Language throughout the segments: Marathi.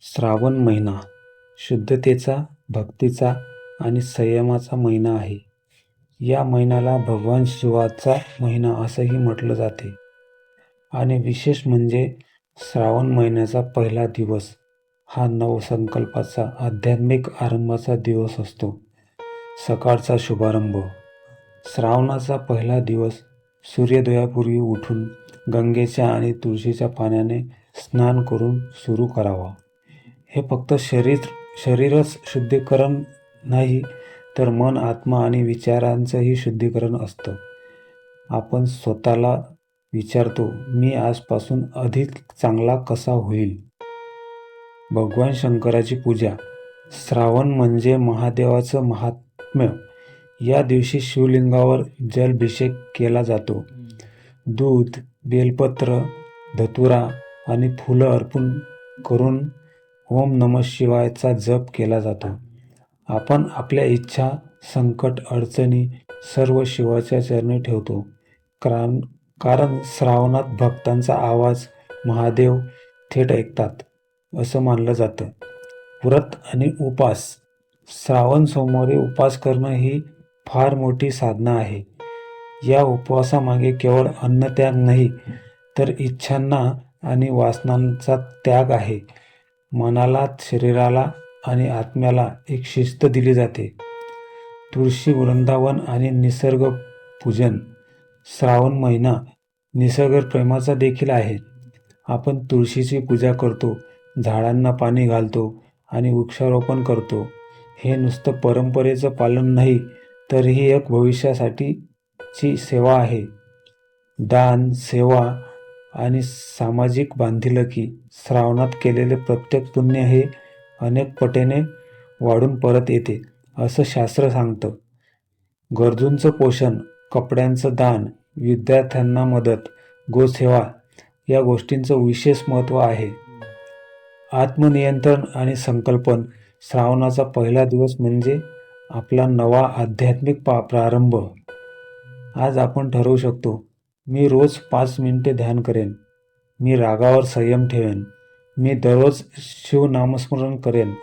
श्रावण महिना शुद्धतेचा, भक्तीचा आणि संयमाचा महिना आहे. या महिन्याला भगवान शिवाचा महिना असंही म्हटलं जाते. आणि विशेष म्हणजे श्रावण महिन्याचा पहिला दिवस हा नवसंकल्पाचा, आध्यात्मिक आरंभाचा दिवस असतो. सकाळचा शुभारंभ श्रावणाचा पहिला दिवस सूर्योदयापूर्वी उठून गंगेच्या आणि तुळशीच्या पाण्याने स्नान करून सुरू करावा. हे फक्त शरीर शरीरच शुद्धीकरण नाही तर मन, आत्मा आणि विचारांचंही शुद्धीकरण असतं. आपण स्वतःला विचारतो, मी आजपासून अधिक चांगला कसा होईल? भगवान शंकराची पूजा श्रावण म्हणजे महादेवाचं महात्म्य. या दिवशी शिवलिंगावर जलभिषेक केला जातो. दूध, बेलपत्र, धतुरा आणि फुलं अर्पण करून ओम नमः शिवायचा जप केला जातो. आपण आपल्या इच्छा, संकट, अडचणी सर्व शिवाच्या चरणी ठेवतो. कारण कारण श्रावणात भक्तांचा आवाज महादेव थेट ऐकतात, असं मानलं जातं. व्रत आणि उपास श्रावण सोमवारी उपवास करणं ही फार मोठी साधना आहे. या उपवासामागे केवळ अन्नत्याग नाही, तर इच्छांना आणि वासनांचा त्याग आहे. मनाला, शरीराला आणि आत्म्याला एक शिस्त दिली जाते. तुळशी, वृंदावन आणि निसर्ग पूजन श्रावण महिना निसर्गप्रेमाचा देखील आहे. आपण तुळशीची पूजा करतो, झाडांना पाणी घालतो आणि वृक्षारोपण करतो. हे नुसतं परंपरेचं पालन नाही, तर ही एक भविष्यासाठीची सेवा आहे. दान, सेवा आणि सामाजिक बांधिलकी श्रावणात केलेले प्रत्येक पुण्य हे अनेक पटीने वाढून परत येते, असं शास्त्र सांगतं. गरजूंचं पोषण, कपड्यांचं दान, विद्यार्थ्यांना मदत, गोसेवा या गोष्टींचं विशेष महत्त्व आहे. आत्मनियंत्रण आणि संकल्पन श्रावणाचा पहिला दिवस म्हणजे आपला नवा आध्यात्मिक पा प्रारंभ. आज आपण ठरवू शकतो, मी रोज पाच मिनिटे ध्यान करेन, मी रागावर संयम ठेवेन, मी दररोज शिवनामस्मरण करेन,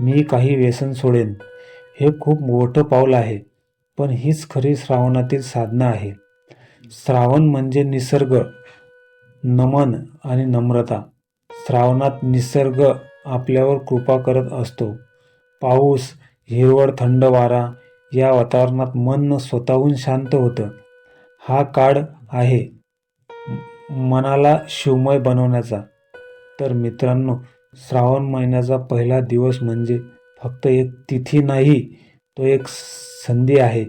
मी काही व्यसन सोडेन. हे खूप मोठं पाऊल आहे, पण हीच खरी श्रावणातील साधना आहे. श्रावण म्हणजे निसर्ग, नमन आणि नम्रता. श्रावणात निसर्ग आपल्यावर कृपा करत असतो. पाऊस, हिरवळ, थंड वारा या वातावरणात मन स्वतःहून शांत होतं. हा काळ आहे मनाला शिवमय बनवण्याचा. तर मित्रांनो, श्रावण महिन्याचा पहिला दिवस म्हणजे फक्त एक तिथी नाही, तो एक संधी आहे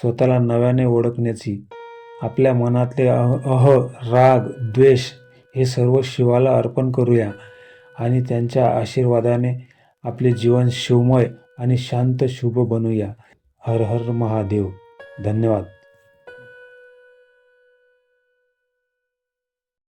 स्वतःला नव्याने ओळखण्याची. आपल्या मनातले अह, राग, द्वेष हे सर्व शिवाला अर्पण करूया आणि त्यांच्या आशीर्वादाने आपले जीवन शिवमय आणि शांत, शुभ बनवूया. हर हर महादेव. धन्यवाद.